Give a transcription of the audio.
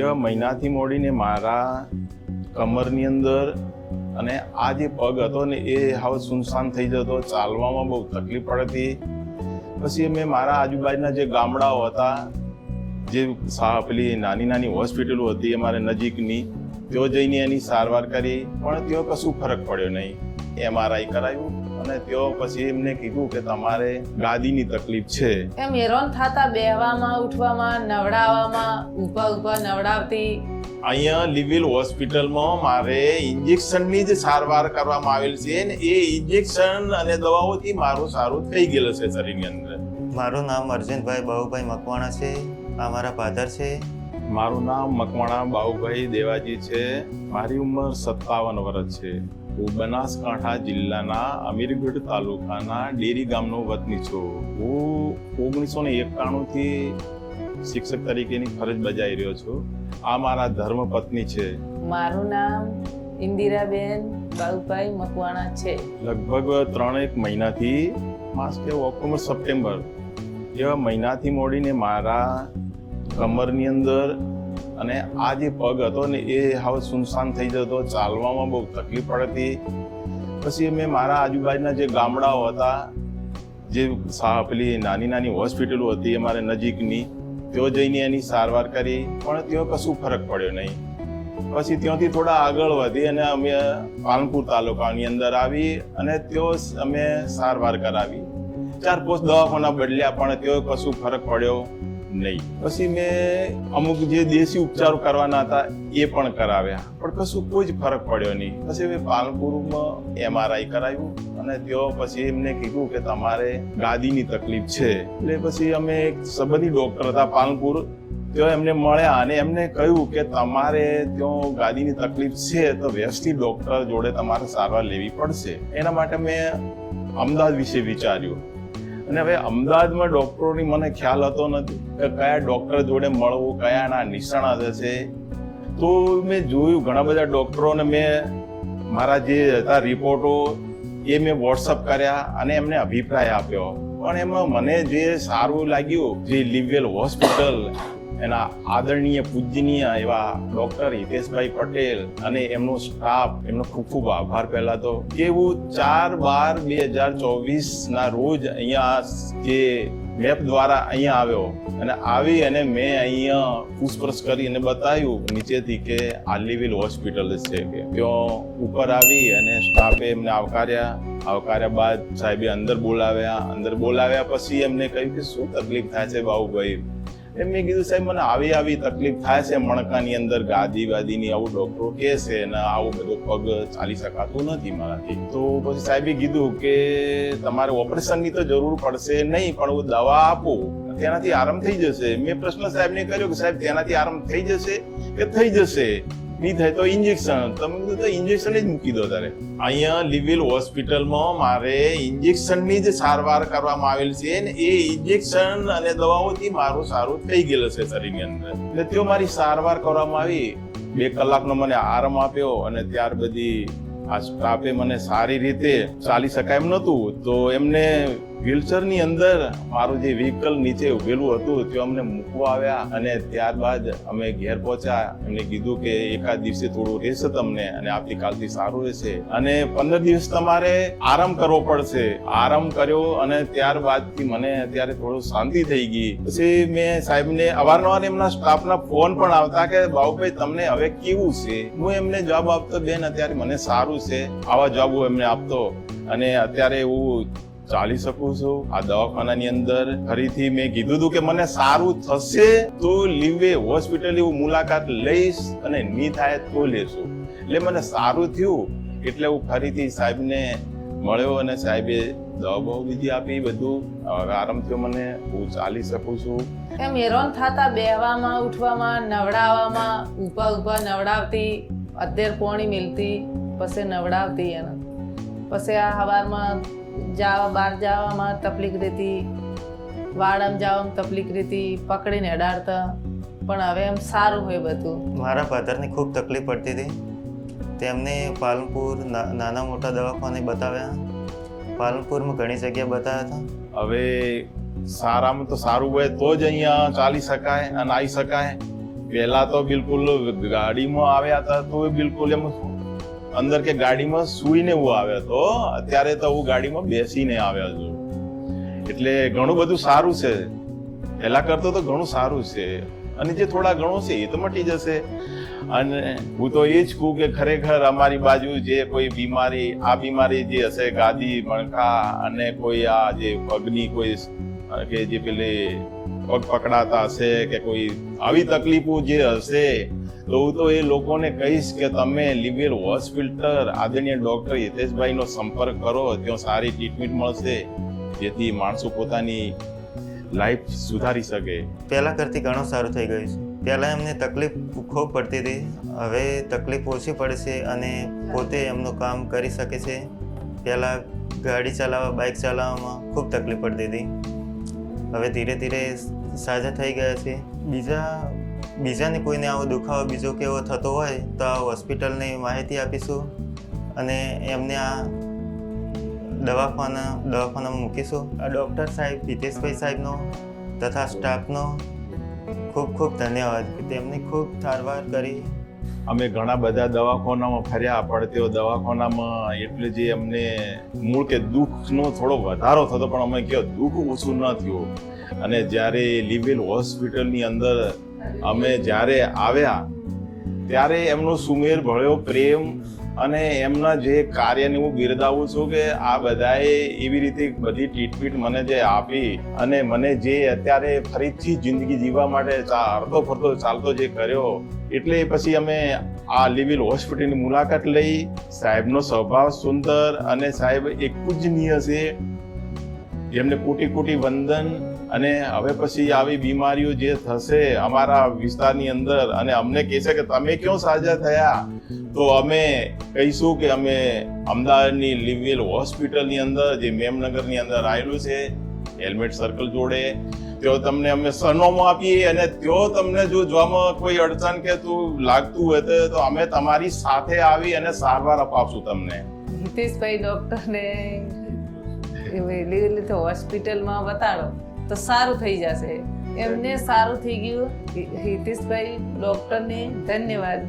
એવા મહિનાથી મોડીને મારા કમરની અંદર અને આ જે પગ હતો ને એ હવે સુનસાન થઈ જતો, ચાલવામાં બહુ તકલીફ પડતી. પછી મેં મારા આજુબાજુના જે ગામડાઓ હતા, જે પેલી નાની નાની હોસ્પિટલો હતી અમારે નજીકની તેઓ જઈને એની સારવાર કરી, પણ તેઓ કશું ફરક પડ્યો નહીં. એમઆરઆઈ કરાયું અને તેઓ પછી એમને કીધું કે તમારે ગાદીની તકલીફ છે. એમ હેરાન થતા બેહવામાં ઉઠવામાં નવડાવવામાં ઊભા ઊભા નવડાવતી. અહીંયા લિવિલ હોસ્પિટલમાં મારે ઇન્જેક્શનની જ સારવાર કરવામાં આવેલ છે ને એ ઇન્જેક્શન અને દવાઓથી મારું સારું થઈ ગયેલું છે શરીરની અંદર. મારું નામ અર્જુનભાઈ બાહુભાઈ મકવાણા છે. આ મારા ફાધર છે. મારું નામ મકવાણા બાહુભાઈ દેવાજી છે. મારી ઉંમર સત્તાવન વર્ષ છે. બનાસકાંઠા જિલ્લાના અમીરગઢ તાલુકાના ડેરી ગામનો વતની છું. હું ઓગણીસો ને એકાણુંથી શિક્ષક તરીકેની ફરજ બજાવી રહ્યો છું. આ મારા ધર્મ પત્ની છે. મારું નામ ઇન્દિરાબેન બાઉભાઈ મકવાણા છે. લગભગ ત્રણેક મહિનાથી માસ કે ઓક્ટોબર સપ્ટેમ્બર એવા મહિનાથી મોડીને મારા કમરની અંદર અને આ જે પગ હતો ને, એ હવે સુનસાન થઈ જતો, ચાલવામાં બહુ તકલીફ પડતી. પછી મેં મારા આજુબાજુના જે ગામડાઓ હતા, જે પેલી નાની નાની હોસ્પિટલો હતી અમારે નજીકની, તેઓ જઈને એની સારવાર કરી, પણ તેઓ કશું ફરક પડ્યો નહીં. પછી ત્યાંથી થોડા આગળ વધી અને અમે પાલનપુર તાલુકાની અંદર આવી અને તેઓ અમે સારવાર કરાવી. ચાર પોસ્ટ દવાખાના બદલ્યા, પણ તેઓ કશું ફરક પડ્યો. નહીં. પછી મેં અમુક જે દેશી ઉપચારો કરવાના હતા, એ પણ કરાવ્યા. પણ કશું કોઈ જ ફરક પડ્યો નહીં. પછી મેં પાલનપુરમાં એમઆરઆઈ કરાવ્યું અને તેઓ પછી એમને કીધું કે તમારે ગાદીની તકલીફ છે. એટલે પછી અમે એક સંબંધી ડોક્ટર હતા પાલનપુર તેઓ એમને મળ્યા અને એમને કહ્યું કે તમારે ત્યાં ગાદીની તકલીફ છે તો વ્યવસ્થિત ડોક્ટર જોડે તમારે સારવાર લેવી પડશે. એના માટે મેં અમદાવાદ વિશે વિચાર્યું. અને હવે અમદાવાદમાં ડૉક્ટરોની મને ખ્યાલ હતો નથી કે કયા ડૉક્ટર જોડે મળવું, કયાના નિષ્ણાત હશે. તો મેં જોયું, ઘણા બધા ડૉક્ટરોને મેં મારા જે હતા રિપોર્ટો, એ મેં વોટ્સઅપ કર્યા અને એમને અભિપ્રાય આપ્યો. પણ એમાં મને જે સારું લાગ્યું, જે લિવેલ હોસ્પિટલ એના આદરણીય, પૂજનીય એવા ડોક્ટર હિતેશભાઈ પટેલ અને એમનો સ્ટાફ એમનો ખૂબ ખૂબ આભાર. પહેલા તો એવું ચાર બાર બે હજાર ચોવીસ ના રોજ અહીંયા જે મેપ દ્વારા અહીંયા આવ્યો અને આવી અને મેં અહીંયા પૂછપરછ કરી અને બતાવ્યું નીચેથી કે આ લિવિલ હોસ્પિટલ છે કે. ત્યાં ઉપર આવી અને સ્ટાફે એમને આવકાર્યા. આવકાર્યા બાદ સાહેબે અંદર બોલાવ્યા. અંદર બોલાવ્યા પછી એમને કહ્યું કે શું તકલીફ થાય છે બાબુભાઈ એમ મેં કીધું, સાહેબ, મને આવી આવી તકલીફ થાય છે મણકાની અંદર ગાદી વાદીની આવું ડોક્ટરો કહે છે અને આવું બધું પગ ચાલી શકાતું નથી મારાથી. તો પછી સાહેબે કીધું કે, તમારે ઓપરેશનની તો જરૂર પડશે નહીં, પણ હું દવા આપું. તેનાથી આરામ થઈ જશે. મેં પ્રશ્ન સાહેબને કર્યો કે, સાહેબ, તેનાથી આરામ થઈ જશે કે થઈ જશે? નહીં થાય તો ઇન્જેક્શન તમે તો ઇન્જેક્શન જ મૂકી દો તારે. અહીંયા લિવિલ હોસ્પિટલમાં મારે ઇન્જેક્શનની જે સારવાર કરવામાં આવેલ છે ને એ ઇન્જેક્શન અને દવાઓથી મારું સારું થઈ ગયેલું છે શરીરની અંદર. એટલે તેઓ મારી સારવાર કરવામાં આવી. બે કલાકનો મને આરામ આપ્યો અને ત્યાર બધી આ સ્ટાફે મને સારી રીતે ચાલી શકાય એમ નહોતું. તો એમને વ્હીલચરની અંદર મારું જે વ્હીકલ નીચે ઉભેલું હતું, તે અમને મૂકવા આવ્યા અને ત્યારબાદ અમે ઘેર પહોંચ્યા. એમને કીધું કે એકાદ દિવસે થોડું રહેશે તમને અને આવતીકાલથી સારું રહેશે. અને પંદર દિવસ તમારે આરામ કરવો પડશે. આરામ કર્યો અને ત્યારબાદથી મને અત્યારે થોડું શાંતિ થઈ ગઈ. પછી મેં સાહેબને અવારનવાર એમના સ્ટાફના ફોન પણ આવતા કે બાબુભાઈ તમને હવે કેવું છે? હું એમને જવાબ આપતો, બેન, અત્યારે મને સારું છે. આવા જવાબ હું એમને આપતો. અને અત્યારે હું ચાલી શકું છું. આ દવાખાનાની અંદર ફરીથી મેં કીધું હતું કે મને સારું થશે તો લીવે હોસ્પિટલ હું મુલાકાત લઈશ અને નહીં થાય તો લેશું. એટલે મને સારું થયું. એટલે હું ફરીથી સાહેબને મળ્યો અને સાહેબે દવા બહુ બીજી આપી બધું. આરામ થયો મને હું ચાલી શકું છું. એમ હેરાન થતા બેહવામાં, ઉઠવામાં, નવડાવવામાં, ઊભા ઊભા નવડાવતી, અત્યારે પોણી મિલતી, પછી નવડાવતી એને. પછી આ સવારમાં જવા બહાર જવામાં તકલીફ રહેતી વાળામાં જવામાં તકલીફ રહેતી પકડીને અડાડતા. પણ હવે એમ સારું હોય બધું. મારા ફાધરની ખૂબ તકલીફ પડતી હતી. તેમને પાલનપુર ના- નાના મોટા દવાખાને બતાવ્યા. પાલનપુરમાં ઘણી જગ્યા બતાવ્યા હતા. હવે સારામાં તો સારું હોય તો જ અહીંયા ચાલી શકાય અને આવી શકાય. પહેલાં તો બિલકુલ ગાડીમાં આવ્યા હતા તો એ બિલકુલ એમ અંદર કે ગાડીમાં સૂઈને હું આવ્યો હતો. અત્યારે તો હું ગાડીમાં બેસીને આવ્યો છું. એટલે ઘણું બધું સારું છે. પહેલા કરતો તો ઘણું સારું છે. અને જે થોડા ઘણું છે એ તો મટી જશે. અને હું તો એ જ કહું કે ખરેખર અમારી બાજુ જે કોઈ બીમારી, આ બીમારી જે હશે, ગાદી મણકા અને કોઈ આ જે પગની કોઈ કે જે પેલી પગ પકડાતા હશે કે કોઈ આવી તકલીફો જે હશે તો હું તો એ લોકોને કહીશ કે તમે લિવેલ હોસ્પિટલ આદરણીય ડોક્ટર હિતેશભાઈનો સંપર્ક કરો, ત્યાં સારી ટ્રીટમેન્ટ મળશે, જેથી માણસો પોતાની લાઈફ સુધારી શકે. પહેલાં કરતી ઘણું સારું થઈ ગયું છે. પહેલાં એમને તકલીફ ખૂબ પડતી હતી. હવે તકલીફ ઓછી પડે છે અને પોતે એમનું કામ કરી શકે છે. પહેલાં ગાડી ચલાવવા બાઇક ચલાવવામાં ખૂબ તકલીફ પડતી હતી. હવે ધીરે ધીરે સાજા થઈ ગયા છે. બીજા બીજાને કોઈને આવો દુખાવો બીજો કેવો થતો હોય, તો આ હોસ્પિટલની માહિતી આપીશું અને એમને આ દવાખાના, દવાખાનામાં મૂકીશું. આ ડૉક્ટર સાહેબ, હિતેશભાઈ સાહેબનો તથા સ્ટાફનો ખૂબ ખૂબ ધન્યવાદ કે તેમણે ખૂબ સારવાર કરી. અમે ઘણા બધા દવાખાનામાં ફર્યા, પણ તેઓ દવાખાનામાં એટલે જે અમને મૂળ કે દુઃખનો થોડો વધારો થતો, પણ અમે કહ્યું દુઃખ ઓછું ન થયું. અને જ્યારે લિવેલ હોસ્પિટલની અંદર અમે જ્યારે આવ્યા, ત્યારે એમનો સુમેર ભળ્યો પ્રેમ અને એમના જે કાર્યને હું બિરદાવું છું કે આ બધાએ એવી રીતે બધી ટ્રીટમેન્ટ મને જે આપી અને મને જે અત્યારે ફરીથી જિંદગી જીવવા માટે અડધો ફરતો ચાલતો જે કર્યો, એટલે પછી અમે આ લિવિલ હોસ્પિટલની મુલાકાત લઈ. સાહેબનો સ્વભાવ સુંદર અને સાહેબ એક પૂજનીય છે. જેમને કોટી કોટી વંદન અને હવે પછી આવી બીમારીઓ જે થશે અમારા વિસ્તારની અંદર, અને અમને કહેશે કે તમે ક્યાં સાજા થયા? તો અમે કહીશું કે અમે અમદાવાદની લિવેલ હોસ્પિટલની અંદર, જે મેમનગરની અંદર આવેલું છે, હેલ્મેટ સર્કલ જોડે. તેઓ તમને અમે સરનામું આપીએ અને તેઓ તમને જો જોવામાં કોઈ અડચણ કે તું લાગતું હોય તો- અમે તમારી સાથે આવી અને સારવાર અપાવશું તમને. હિતેશભાઈ ડોક્ટરને લીધે હોસ્પિટલમાં બતાડો. તો સારું થઈ જશે. એમને સારું થઈ ગયું. હિતેશભાઈ ડૉક્ટરને ધન્યવાદ.